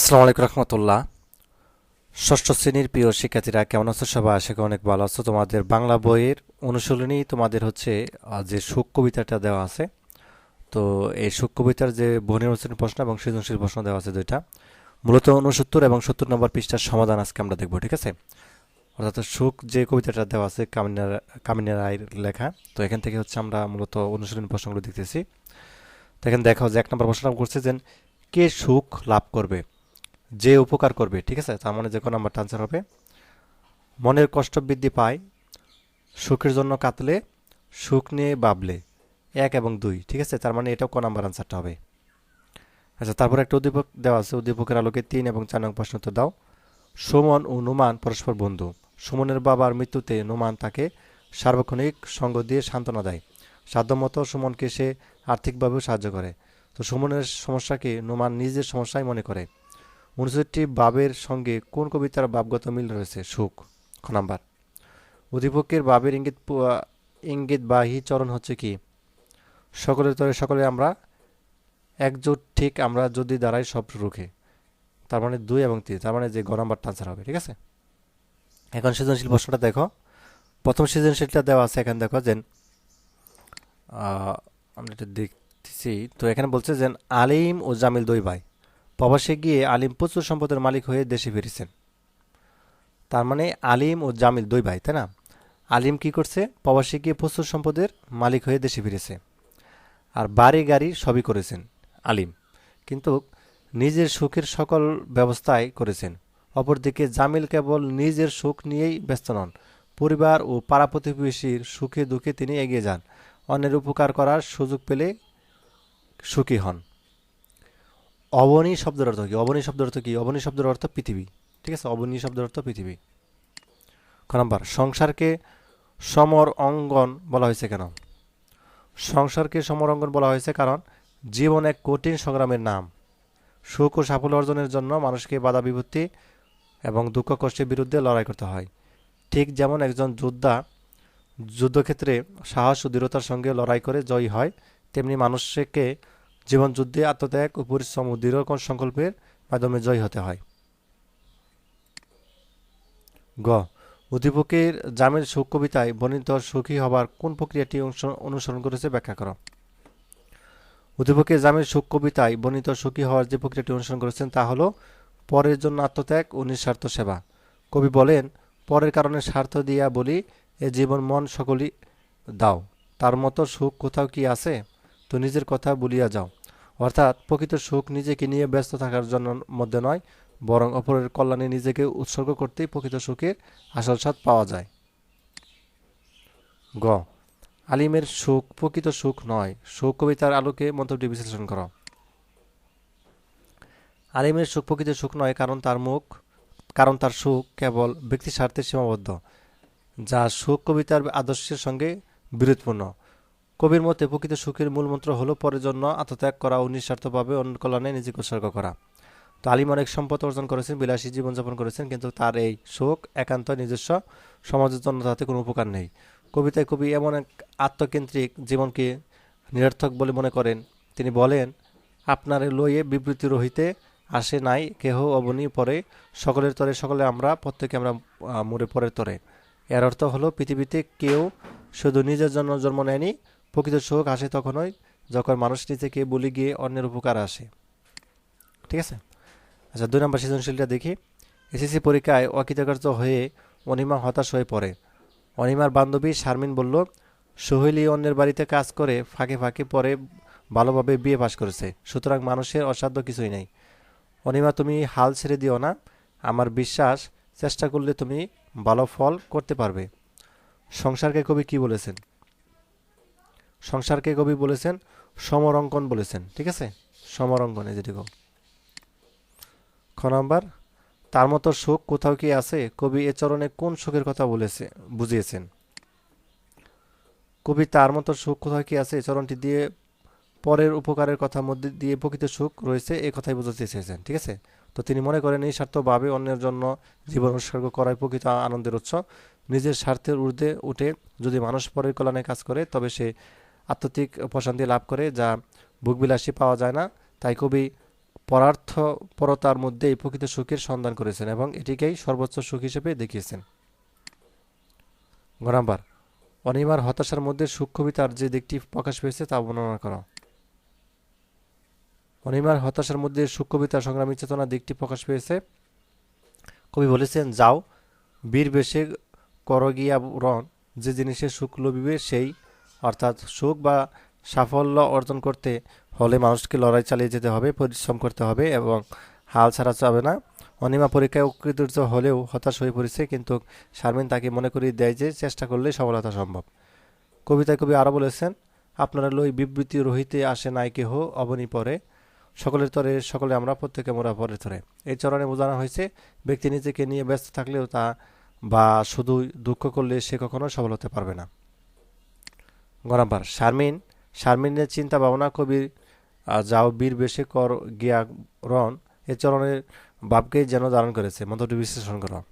আসসালামু আলাইকুম রহমতুল্লাহ। ষষ্ঠ শ্রেণির প্রিয় শিক্ষার্থীরা, কেমন আছো সবাই? আশা করি অনেক ভালো আছো। তোমাদের বাংলা বইয়ের অনুশীলনী, তোমাদের হচ্ছে যে সুখ কবিতাটা দেওয়া আছে, তো এই সুখ কবিতার যে বনের অনুশীলনী প্রশ্ন এবং সৃজনশীল প্রশ্ন দেওয়া আছে দুইটা। মূলত উনসত্তর এবং সত্তর নম্বর পৃষ্ঠার সমাধান আজকে আমরা দেখব, ঠিক আছে? অর্থাৎ সুখ যে কবিতাটা দেওয়া আছে, কামিনা কামিনা রায়ের লেখা। তো এখান থেকে হচ্ছে আমরা মূলত অনুশীলনী প্রশ্নগুলো দেখতেছি। তো এখানে দেখা যে এক নম্বর প্রশ্ন করছে যে, কে সুখ লাভ করবে? যে উপকার করবে, ঠিক আছে? তার মানে যে কোনো নাম্বারটা আনসার হবে। মনের কষ্ট বৃদ্ধি পায়, সুখের জন্য কাতলে সুখ নিয়ে বাবলে এক এবং দুই, ঠিক আছে? তার মানে এটাও ক নাম্বার আনসারটা হবে। আচ্ছা তারপর একটা উদ্দীপক দেওয়া আছে, উদ্দীপকের আলোকে তিন এবং চার নং প্রশ্ন উত্তর দাও। সুমন ও নুমান পরস্পর বন্ধু। সুমনের বাবার মৃত্যুতে নুমান তাকে সার্বক্ষণিক সঙ্গ দিয়ে সান্ত্বনা দেয়। সাধ্যমতো সুমনকে সে আর্থিকভাবেও সাহায্য করে। তো সুমনের সমস্যাকে নুমান নিজের সমস্যাই মনে করে। উনষট্টি বাবের সঙ্গে কোন কবিতার ভাবগত মিল রয়েছে? সুখ। খ নাম্বার। উদ্দীপকের বাবের ইঙ্গিত ইঙ্গিত ইঙ্গিতবাহী চরণ হচ্ছে কি? সকলের তরে সকলে আমরা, একজোট ঠিক আমরা যদি দাঁড়াই সব রুখে। তার মানে দুই এবং তিন, তার মানে যে গ নাম্বারটা আনসার হবে, ঠিক আছে? এখন সৃজনশীল প্রশ্নটা দেখো। প্রথম সৃজনশীলটা দেওয়া আছে, এখানে দেখো যে আমরা এটা দেখতেছি। তো এখানে বলছে যে আলিম ও জামিল দুই ভাই। প্রবাসে গিয়ে আলিম প্রচুর সম্পদের মালিক হয়ে দেশে ফিরেছেন। তার মানে আলিম ও জামিল দুই ভাই, তাই না? আলিম কি করছে? প্রবাসে গিয়ে প্রচুর সম্পদের মালিক হয়ে দেশে ফিরেছে। আর বাড়ি গাড়ি সবই করেছেন আলিম। কিন্তু নিজের সুখের সকল ব্যবস্থাই করেছেন। অপরদিকে জামিল কেবল নিজের সুখ নিয়েই ব্যস্ত নন। পরিবার ও পাড়া প্রতিবেশীর সুখে দুঃখে তিনি এগিয়ে যান। অন্যের উপকার করার সুযোগ পেলে সুখী হন। অবনী শব্দের অর্থ কি? অবনী শব্দের অর্থ কি? অবনী শব্দের অর্থ পৃথিবী। ঠিক আছে? অবনী শব্দের অর্থ পৃথিবী। ক নম্বর, সংসারকে সমর অঙ্গন বলা হয়েছে কেন? সংসারকে সমর অঙ্গন বলা হয়েছে কারণ জীবন এক কঠিন সংগ্রামের নাম। সুখ ও সাফল্য অর্জনের জন্য মানুষকে বাধা বিভূতি এবং দুঃখ কষ্টের বিরুদ্ধে লড়াই করতে হয়। ঠিক যেমন একজন যোদ্ধা যুদ্ধক্ষেত্রে সাহস ও দৃঢ়তার সঙ্গে লড়াই করে জয়ী হয়, তেমনি মানুষকে জীবন যুদ্ধে আত্মত্যাগ ও পরিশ্রম ও দৃঢ় সংকল্পের মাধ্যমে জয়ী হতে হয়। গ, উদ্দীপকের জামের সুখ কবিতায় বর্ণিত সুখী হবার কোন প্রক্রিয়াটি অনুস- অনুসরণ করেছে ব্যাখ্যা করো। উদ্দীপকের জামের সুখ কবিতায় বর্ণিত সুখী হওয়ার যে প্রক্রিয়াটি অনুসরণ করেছেন তা হলো পরের জন্য আত্মত্যাগ ও নিঃস্বার্থ সেবা। কবি বলেন, পরের কারণে স্বার্থ দিয়া বলি, এ জীবন মন সকলই দাও। তার মতো সুখ কোথাও কি আছে? তো নিজের কথা বলিয়া যাও। অর্থাৎ প্রকৃত সুখ নিজেকে নিয়ে ব্যস্ত থাকার জন্য মধ্যে নয়, বরং অপরের কল্যাণে নিজেকে উৎসর্গ করতেই প্রকৃত সুখের আসল স্বাদ পাওয়া যায়। গ, আলিমের সুখ প্রকৃত সুখ নয়। সুখ কবিতার আলোকে মন্তব্যটি বিশ্লেষণ করো। আলিমের সুখ প্রকৃত সুখ নয় কারণ তার মুখ, কারণ তার সুখ কেবল ব্যক্তি স্বার্থে সীমাবদ্ধ, যা সুখ কবিতার আদর্শের সঙ্গে বিরোধপূর্ণ। কবির মতে, প্রকৃত সুখের মূলমন্ত্র হলো পরের জন্য আত্মত্যাগ করা ও নিঃস্বার্থভাবে অন্য কল্যাণে নিজেকে উৎসর্গ করা। তো আলিম অনেক সম্পদ অর্জন করেছেন, বিলাসী জীবনযাপন করেছেন, কিন্তু তার এই শোক একান্ত, নিজস্ব, সমাজের জন্য তাতে কোনো উপকার নেই। কবিতায় কবি এমন এক আত্মকেন্দ্রিক জীবনকে নিরর্থক বলে মনে করেন। তিনি বলেন, আপনার লইয়ে বিবৃতি রহিতে আসে নাই কেহ অবনী পরে, সকলের তরে সকলে আমরা, প্রত্যেকে আমরা মরে পরের তরে। এর অর্থ হলো, পৃথিবীতে কেউ শুধু নিজের জন্য জন্ম নেয়নি প্রকৃত সুখ আসে তখনই যখন মানুষ নিজেকে বলি গিয়ে অন্যের উপকার আসে। ঠিক আছে? আচ্ছা দুই নম্বর সৃজনশীলটা দেখি। এসএসসি পরীক্ষায় অকৃতকার্য হয়ে অনিমা হতাশ হয়ে পড়ে। অনিমার বান্ধবী শারমিন বলল সোহেলি অন্যের বাড়িতে কাজ করে ফাঁকে ফাঁকে পরে ভালোভাবে বিয়ে পাশ করেছে। সুতরাং মানুষের অসাধ্য কিছুই নেই। অনিমা, তুমি হাল ছেড়ে দিও না। আমার বিশ্বাস, চেষ্টা করলে তুমি ভালো ফল করতে পারবে। সংসারকে কবি কি বলেছেন? সংসারকে কবি বলেছেন সমরঙ্কন বলেছেন, ঠিক আছে? সমরঙ্কন এই যেটুকু খ নম্বর, তার মতো সুখ কোথাও কি আছে? কবি এ চরণে কোন সুখের কথা বলেছে, বুঝিয়েছেন? কবি, তার মতো সুখ কোথাও কি আছে? চরণটি দিয়ে পরের উপকারের কথা মধ্যে দিয়ে প্রকৃত সুখ রয়েছে এই কথাই বোঝাতে চেয়েছেন, ঠিক আছে? তো তিনি মনে করেন, এই স্বার্থভাবে অন্যের জন্য জীবন উৎসর্গ করাই প্রকৃত আনন্দের উৎস। নিজের স্বার্থের ঊর্ধ্বে উঠে যদি মানুষ পরের কল্যাণে কাজ করে, তবে সে আত্মতিক প্রশান্তি লাভ করে, যা ভোগবিলাসী পাওয়া যায় না, তাই কবি পরার্থপরতার মধ্যেই প্রকৃত সুখের সন্ধান করেছেন এবং এটিকেই সর্বোচ্চ সুখ হিসেবে দেখিয়েছেন। গ অনিমার হতাশার মধ্যে সুখ কবিতার যে দিকটি প্রকাশ পেয়েছে তা বর্ণনা করা। অনিমার হতাশার মধ্যে সুখ কবিতার সংগ্রামী চেতনার দিকটি প্রকাশ পেয়েছে। কবি বলেছেন, যাও, বীর বেশে কর গিয়া রণ, যে জিনিসের সুখ লবিবে সেই অর্থাৎ সুখ বা সাফল্য অর্জন করতে হলে মানুষকে লড়াই চালিয়ে যেতে হবে, পরিশ্রম করতে হবে এবং হাল ছাড়া যাবে না। অনিমা পরীক্ষায় অকৃতর্য হলেও হতাশ হয়ে পড়েছে, কিন্তু শারমিন তাকে মনে করিয়ে দেয় যে চেষ্টা করলে সফলতা সম্ভব। কবিতায় কবি আরও বলেছেন, আপনারা লই বিবৃতি রহিতে আসে নাই কেহ অবনী পরে। সকলের তরে সকলে আমরা, প্রত্যেকে মোরা পরে ধরে এই চরণে বোঝানো হয়েছে, ব্যক্তি নিজেকে নিয়ে ব্যস্ত থাকলেও তা বা শুধু দুঃখ করলে সে কখনো সফল হতে পারবে না। গরাম্বার শারমিন, শারমিনের চিন্তা ভাবনা কবির যাও বীর বেশে কর গিয়া রন এ চরণের ভাবকেই যেন ধারণ করেছে। মন্ত্রটি বিশ্লেষণ করো।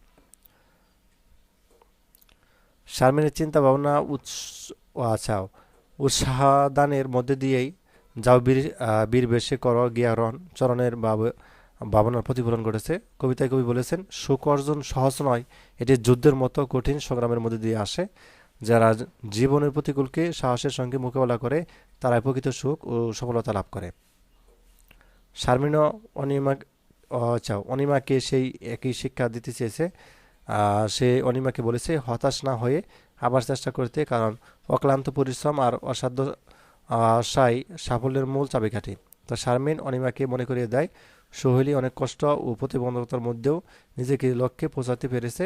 শারমিনের চিন্তা ভাবনা উৎস আচ্ছা উৎসাহদানের মধ্যে দিয়েই যাও বীর বীর বেশে কর গিয়া রন চরণের ভাব- ভাবনার প্রতিফলন ঘটেছে। কবিতায় কবি বলেছেন সুখ অর্জন সহজ নয়, এটি যুদ্ধের মতো কঠিন সংগ্রামের মধ্যে দিয়ে আসে। যারা জীবনের প্রতিকূলকে সাহসের সঙ্গে মোকাবেলা করে, তারাই প্রকৃত সুখ ও সফলতা লাভ করে। শারমিনও অনিমা আচ্ছা অনিমাকে সেই একই শিক্ষা দিতে চেয়েছে। সে অনিমাকে বলেছে, হতাশ না হয়ে আবার চেষ্টা করতে, কারণ অক্লান্ত পরিশ্রম আর অসাধ্য আশাই সাফল্যের মূল চাবিকাঠি। তো শারমিন অনিমাকে মনে করিয়ে দেয় সোহেলি অনেক কষ্ট ও প্রতিবন্ধকতার মধ্যেও নিজেকে লক্ষ্যে পৌঁছাতে পেরেছে,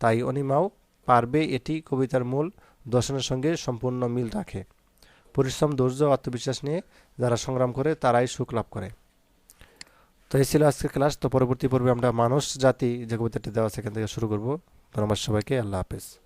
তাই অনিমাও পারবে এটি কবিতার মূল দর্শনের সঙ্গে সম্পূর্ণ মিল রাখে। পরিশ্রম, ধৈর্য, আত্মবিশ্বাস নিয়ে যারা সংগ্রাম করে, তারাই সুখ লাভ করে। তো এই ছিল আজকের ক্লাস। তো পরবর্তী পর্বে আমরা মানুষ জাতি যে কবিতাটি দেওয়া সেখান থেকে শুরু করব। ধন্যবাদ সবাইকে। আল্লাহ হাফেজ।